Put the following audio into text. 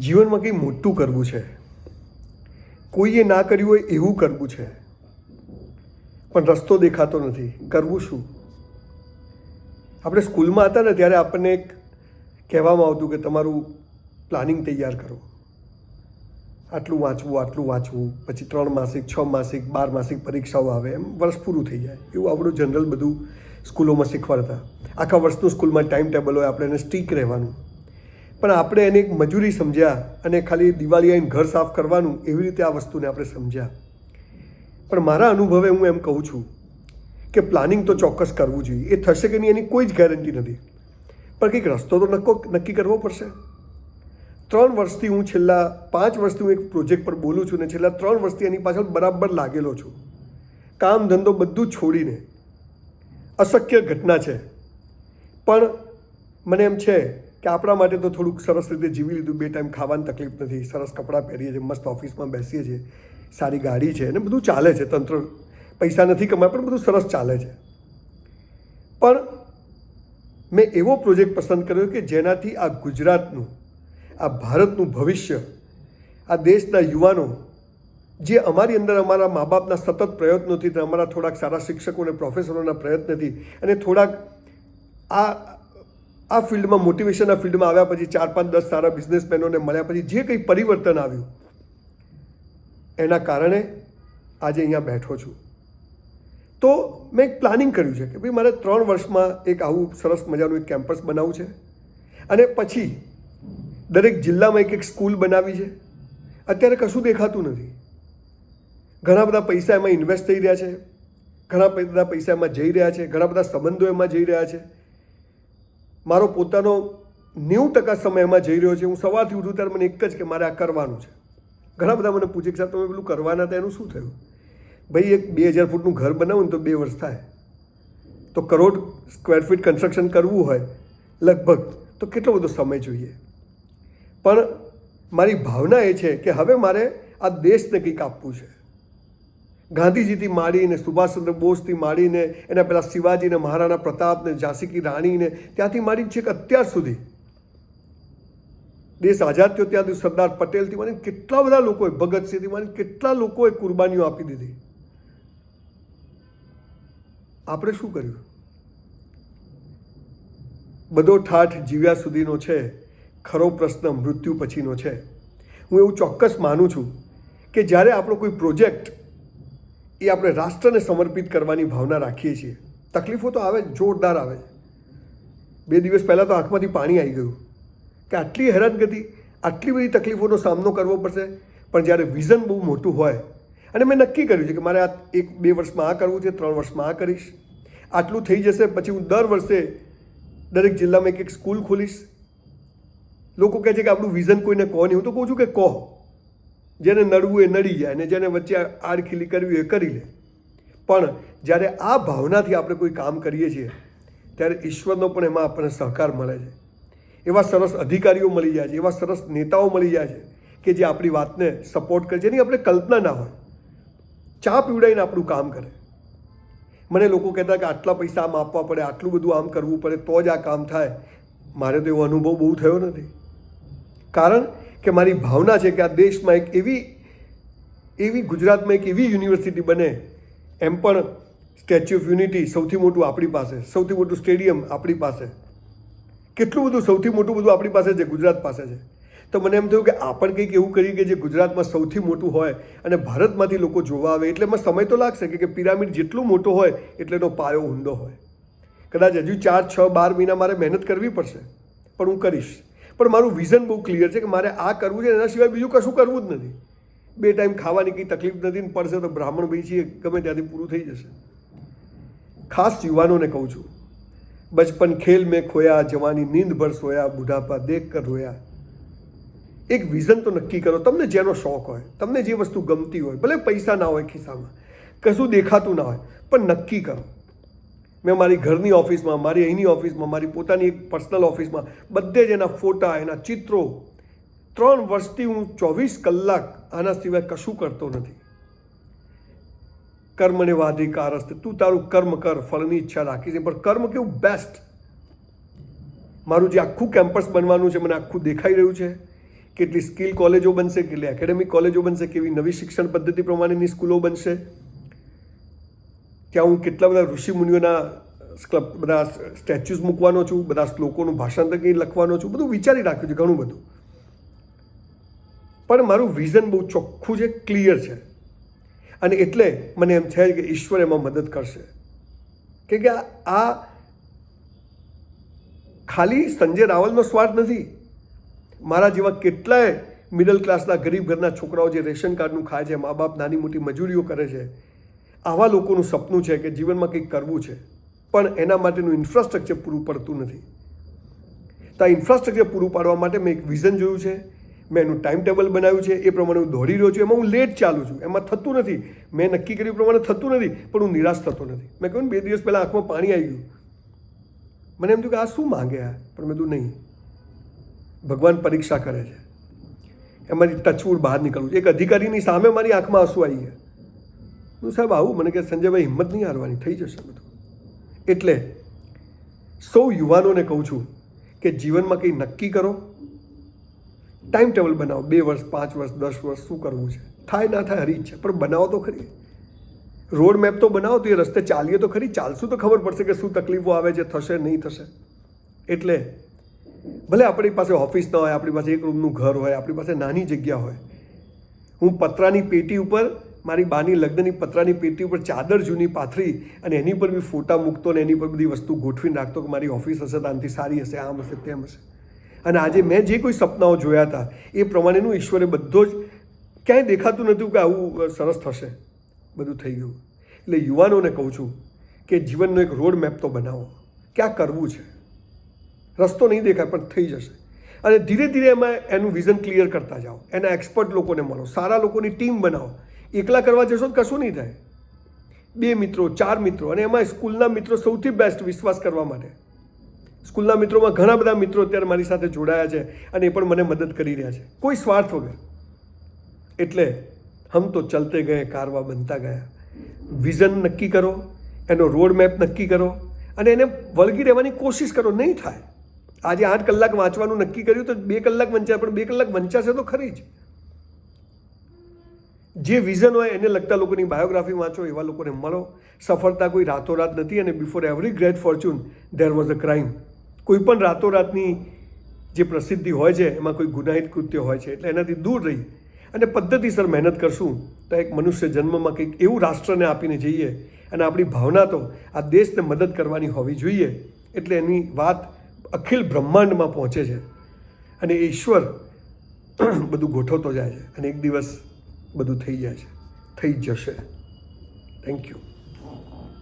જીવનમાં કંઈ મોટું કરવું છે? કોઈએ ના કર્યું હોય એવું કરવું છે? પણ રસ્તો દેખાતો નથી. કરવું શું? આપણે સ્કૂલમાં હતા ને ત્યારે આપણને એક કહેવામાં આવતું કે તમારું પ્લાનિંગ તૈયાર કરો. આટલું વાંચવું આટલું વાંચવું, પછી ત્રણ માસિક, છ માસિક, બાર માસિક પરીક્ષાઓ આવે, એમ વર્ષ પૂરું થઈ જાય. એવું આપણું જનરલ બધું સ્કૂલોમાં શીખવાડતા. આખા વર્ષનું સ્કૂલમાં ટાઈમ ટેબલ હોય, આપણે એને સ્ટીક રહેવાનું. પણ આપણે એને એક મજૂરી સમજ્યા અને ખાલી દિવાળી આવીને ઘર સાફ કરવાનું એવી રીતે આ વસ્તુને આપણે સમજ્યા. પણ મારા અનુભવે હું એમ કહું છું કે પ્લાનિંગ તો ચોક્કસ કરવું જોઈએ. એ થશે કે નહીં એની કોઈ જ ગેરંટી નથી. પણ કંઈક રસ્તો તો નક્કો, નક્કી કરવો પડશે. ત્રણ વર્ષથી હું છેલ્લા પાંચ વર્ષથી હું એક પ્રોજેક્ટ પર બોલું છું ને છેલ્લા ત્રણ વર્ષથી એની પાછળ બરાબર લાગેલો છું. કામ ધંધો બધું છોડીને અશક્ય ઘટના છે. પણ મને એમ છે કે આપણા માટે તો થોડુંક સરસ રીતે જીવી લીધું, બે ટાઈમ ખાવાની તકલીફ નથી, સરસ કપડાં પહેરીએ છીએ, મસ્ત ઓફિસમાં બેસીએ છીએ, સારી ગાડી છે અને બધું ચાલે છે, તંત્ર પૈસા નથી કમાય, પણ બધું સરસ ચાલે છે. પણ મેં એવો પ્રોજેક્ટ પસંદ કર્યો કે જેનાથી આ ગુજરાતનું, આ ભારતનું ભવિષ્ય, આ દેશના યુવાનો, જે અમારી અંદર અમારા મા બાપના સતત પ્રયત્નોથી, અમારા થોડાક સારા શિક્ષકો અને પ્રોફેસરોના પ્રયત્નથી અને થોડાક આ આ ફિલ્ડમાં મોટિવેશનના ફિલ્ડમાં આવ્યા પછી ચાર પાંચ દસ સારા બિઝનેસમેનોને મળ્યા પછી જે કંઈ પરિવર્તન આવ્યું, એના કારણે આજે અહીંયા બેઠો છું. તો મેં એક પ્લાનિંગ કર્યું છે કે ભાઈ મારે ત્રણ વર્ષમાં એક આવું સરસ મજાનું એક કેમ્પસ બનાવવું છે. અને પછી દરેક જિલ્લામાં એક એક સ્કૂલ બનાવી છે. અત્યારે કશું દેખાતું નથી. ઘણા બધા પૈસા એમાં ઇન્વેસ્ટ થઈ રહ્યા છે. ઘણા બધા પૈસા એમાં જઈ રહ્યા છે. ઘણા બધા સંબંધો એમાં જઈ રહ્યા છે. મારો પોતાનો નેવું ટકા સમય એમાં જઈ રહ્યો છે. હું સવારથી ઉઠું ત્યારે મને એક જ કે મારે આ કરવાનું છે. ઘણા બધા મને પૂછે કે સાહેબ, તમે પેલું કરવાના હતા, એનું શું થયું? ભાઈ, એક બે હજાર ફૂટનું ઘર બનાવું ને તો બે વર્ષ થાય. તો કરોડ સ્ક્વેર ફીટ કન્સ્ટ્રક્શન કરવું હોય, લગભગ, તો કેટલો બધો સમય જોઈએ? પણ મારી ભાવના એ છે કે હવે મારે આ દેશને કંઈક આપવું છે. ગાંધીજીથી માંડીને, સુભાષચંદ્ર બોઝથી માંડીને, એના પહેલાં શિવાજીને, મહારાણા પ્રતાપને ઝાંસી કી રાણીને, ત્યાંથી માંડીને છેક અત્યાર સુધી. દેશ આઝાદ થયો ત્યાંથી સરદાર પટેલથી માંડીને કેટલા બધા લોકોએ ભગતસિંહથી માંડીને કેટલા લોકોએ કુરબાનીઓ આપી દીધી. આપણે શું કર્યું? બધો ઠાઠ જીવ્યા સુધીનો છે, ખરો પ્રશ્ન મૃત્યુ પછીનો છે. હું એવું ચોક્કસ માનું છું કે જ્યારે આપણો કોઈ પ્રોજેક્ટ એ આપણે રાષ્ટ્રને સમર્પિત કરવાની ભાવના રાખીએ છીએ. તકલીફો તો આવે જોરદાર આવે બે દિવસ પહેલાં તો આંખમાંથી પાણી આવી ગયું. કે આટલી હેરાનગતિ, આટલી બધી તકલીફોનો સામનો કરવો પડશે. પણ જ્યારે વિઝન બહુ મોટું હોય, અને મેં નક્કી કર્યું છે કે મારે આ એક, બે વર્ષમાં આ કરવું છે, ત્રણ વર્ષમાં આ કરીશ. આટલું થઈ જશે, પછી હું દર વર્ષે દરેક જિલ્લામાં એક એક સ્કૂલ ખોલીશ. લોકો કહે છે કે આપણું વિઝન કોઈને કહો નહીં. હું તો કહું છું કે કહો. જેને નડવું એ નડી જાય અને જેને વચ્ચે આડખીલી કરવી એ કરી લે. પણ જ્યારે આ ભાવનાથી આપણે કોઈ કામ કરીએ છીએ, ત્યારે ઈશ્વરનો પણ એમાં આપણને સહકાર મળે છે. એવા સરસ અધિકારીઓ મળી જાય છે, એવા સરસ નેતાઓ મળી જાય છે કે જે આપણી વાતને સપોર્ટ કરે જેની આપણે કલ્પના ના હોય. ચા પીવડાવીને આપણું કામ કરે. મને લોકો કહેતા કે આટલા પૈસા આમ આપવા પડે, આટલું બધું આમ કરવું પડે, તો જ આ કામ થાય. મારે તો એવો અનુભવ બહુ થયો નથી. કારણ કે મારી ભાવના છે કે આ દેશમાં એક એવી એવી ગુજરાતમાં એક એવી યુનિવર્સિટી બને, એમ પણ સ્ટેચ્યુ ઓફ યુનિટી સૌથી મોટું આપણી પાસે, સૌથી મોટું સ્ટેડિયમ આપણી પાસે. કેટલું બધું સૌથી મોટું બધું આપણી પાસે છે, ગુજરાત પાસે છે. તો મને એમ થયું કે આપણે કંઈક એવું કરીએ કે જે ગુજરાતમાં સૌથી મોટું હોય અને ભારતમાંથી લોકો જોવા આવે, એટલે એમાં સમય તો લાગશે કે કે પિરામિડ જેટલું મોટો હોય, એટલે એનો પાયો ઊંડો હોય. કદાચ હજુ ચાર, છ, બાર મહિના મારે મહેનત કરવી પડશે, પણ હું કરીશ. પણ મારું વિઝન બહુ ક્લિયર છે કે મારે આ કરવું છે એના સિવાય બીજું કશું કરવું જ નથી. બે ટાઈમ ખાવાની કંઈ તકલીફ નથી ને પડશે તો બ્રાહ્મણ ભાઈ છીએ, ગમે ત્યાંથી પૂરું થઈ જશે. ખાસ યુવાનોને કહું છું, બચપન ખેલ મેં ખોયા, જવાની નીંદ ભર સોયા, બુઢાપા દેખ કર રોયા. એક વિઝન તો નક્કી કરો, તમને જેનો શોખ હોય, તમને જે વસ્તુ ગમતી હોય, ભલે પૈસા ના હોય ખિસ્સામાં, કશું દેખાતું ના હોય, પણ નક્કી કરો. મેં મારી ઘરની ઓફિસમાં, મારી અહીંની ઓફિસમાં, મારી પોતાની એક પર્સનલ ઓફિસમાં બધે જ એના ફોટા, એના ચિત્રો ત્રણ વર્ષથી હું ચોવીસ કલાક આના સિવાય કશું કરતો નથી. કર્મને વાધિકાર હસ્તે તું તારું કર્મ કર, ફળની ઈચ્છા રાખી છે, પણ કર્મ કેવું બેસ્ટ મારું જે આખું કેમ્પસ બનવાનું છે, મને આખું દેખાઈ રહ્યું છે. કેટલી સ્કિલ કોલેજો બનશે, કેટલી એકેડેમિક કોલેજો બનશે, કેવી નવી શિક્ષણ પદ્ધતિ પ્રમાણેની સ્કૂલો બનશે. ત્યાં હું કેટલા બધા ઋષિ મુનિઓના સ્ક્લબ બધા સ્ટેચ્યુઝ મૂકવાનો છું, બધા શ્લોકોનું ભાષાંતર કંઈ લખવાનો છું, બધું વિચારી રાખ્યું છે, ઘણું બધું. પણ મારું વિઝન બહુ ચોખ્ખું છે ક્લિયર છે. અને એટલે મને એમ છે કે ઈશ્વર એમાં મદદ કરશે. કે કે આ ખાલી સંજય રાવલનો સ્વાર્થ નથી. મારા જેવા કેટલાય મિડલ ક્લાસના ગરીબ ઘરના છોકરાઓ જે રેશન કાર્ડનું ખાય છે, મા બાપ નાની મોટી મજૂરીઓ કરે છે આવા લોકોનું સપનું છે કે જીવનમાં કંઈક કરવું છે, પણ એના માટેનું ઇન્ફ્રાસ્ટ્રક્ચર પૂરું પડતું નથી. તો આ ઇન્ફ્રાસ્ટ્રક્ચર પૂરું પાડવા માટે મેં એક વિઝન જોયું છે. મેં એનું ટાઈમ ટેબલ બનાવ્યું છે. એ પ્રમાણે હું દોડી રહ્યો છું. એમાં હું લેટ ચાલું છું. એમાં થતું નથી. મેં નક્કી કર્યું પ્રમાણે થતું નથી, પણ હું નિરાશ થતો નથી. મેં કહ્યું બે દિવસ પહેલાં આંખમાં પાણી આવી ગયું. મને એમ થયું કે આ શું માંગે આ? પણ મેં કીધું, નહીં. ભગવાન પરીક્ષા કરે છે. એમાંથી ટચવુડ બહાર નીકળવું એક અધિકારીની સામે મારી આંખમાં આંસુ આવી ગયા. હું સાહેબ આવું, મને કે સંજયભાઈ હિંમત નહીં હારવાની, થઈ જશે બધું. એટલે સૌ યુવાનોને કહું છું કે જીવનમાં કંઈ નક્કી કરો, ટાઈમ ટેબલ બનાવો, બે વર્ષ, પાંચ વર્ષ, દસ વર્ષ, શું કરવું છે? થાય, ના થાય, હરી છે, પણ બનાવો તો ખરી. રોડ મેપ તો બનાવો, તો એ રસ્તે ચાલીએ તો ખરી, ચાલશું તો ખબર પડશે કે શું તકલીફો આવે છે, થશે, નહીં થશે. એટલે ભલે આપણી પાસે ઓફિસ ન હોય, આપણી પાસે એક રૂમનું ઘર હોય, આપણી પાસે નાની જગ્યા હોય, હું પતરાની પેટી ઉપર મારી બાની લગ્નની પતરાની પેટી ઉપર ચાદર જૂની પાથરી અને એની પર બી ફોટા મૂકતો ને એની પર બધી વસ્તુ ગોઠવીને રાખતો કે મારી ઓફિસ હશે આનાથી સારી હશે, આમ હશે, તેમ હશે. અને આજે મેં જે કોઈ સપનાઓ જોયા હતા, એ પ્રમાણેનું ઈશ્વરે બધો જ, ક્યાંય દેખાતું નહોતું કે આવું સરસ થશે. બધું થઈ ગયું. એટલે યુવાનોને કહું છું કે જીવનનો એક રોડ મેપ તો બનાવો. ક્યાં કરવું છે. રસ્તો નહીં દેખાય, પણ થઈ જશે. અને ધીરે ધીરે એમાં એનું વિઝન ક્લિયર કરતા જાઓ. એના એક્સપર્ટ લોકોને મળો. સારા લોકોની ટીમ બનાવો. એકલા કરવા જશો તો કશું નહીં થાય. બે મિત્રો, ચાર મિત્રો અને એમાં સ્કૂલના મિત્રો સૌથી બેસ્ટ વિશ્વાસ કરવા માટે. સ્કૂલના મિત્રોમાં ઘણા બધા મિત્રો અત્યારે મારી સાથે જોડાયા છે અને એ પણ મને મદદ કરી રહ્યા છે. કોઈ સ્વાર્થ વગર. એટલે હમ તો ચલતે ગયે, કારવા બનતા ગયા. વિઝન નક્કી કરો, એનો રોડ મેપ નક્કી કરો અને એને વળગી રહેવાની કોશિશ કરો, નહીં થાય. આજે આઠ કલાક વાંચવાનું નક્કી કર્યું તો બે કલાક વંચાય, પણ બે કલાક વંચાશે તો ખરી જ. જે વિઝન હોય એને લગતા લોકોની બાયોગ્રાફી વાંચો, એવા લોકોને મળો. સફળતા કોઈ રાતોરાત નથી અને before every great fortune there was a crime કોઈ પણ રાતોરાતની જે પ્રસિદ્ધિ હોય છે, એમાં કોઈ ગુનાહિત કૃત્ય હોય છે, એટલે એનાથી દૂર રહી. અને પદ્ધતિસર મહેનત કરશું તો એક મનુષ્ય જન્મમાં કંઈક એવું રાષ્ટ્રને આપીને જઈએ અને આપણી ભાવના તો આ દેશને મદદ કરવાની હોવી જોઈએ, એટલે એની વાત અખિલ બ્રહ્માંડમાં પહોંચે છે. અને ઈશ્વર બધું ગોઠવતો જાય છે. અને એક દિવસ બધું થઈ જાય છે. થઈ જશે. Thank you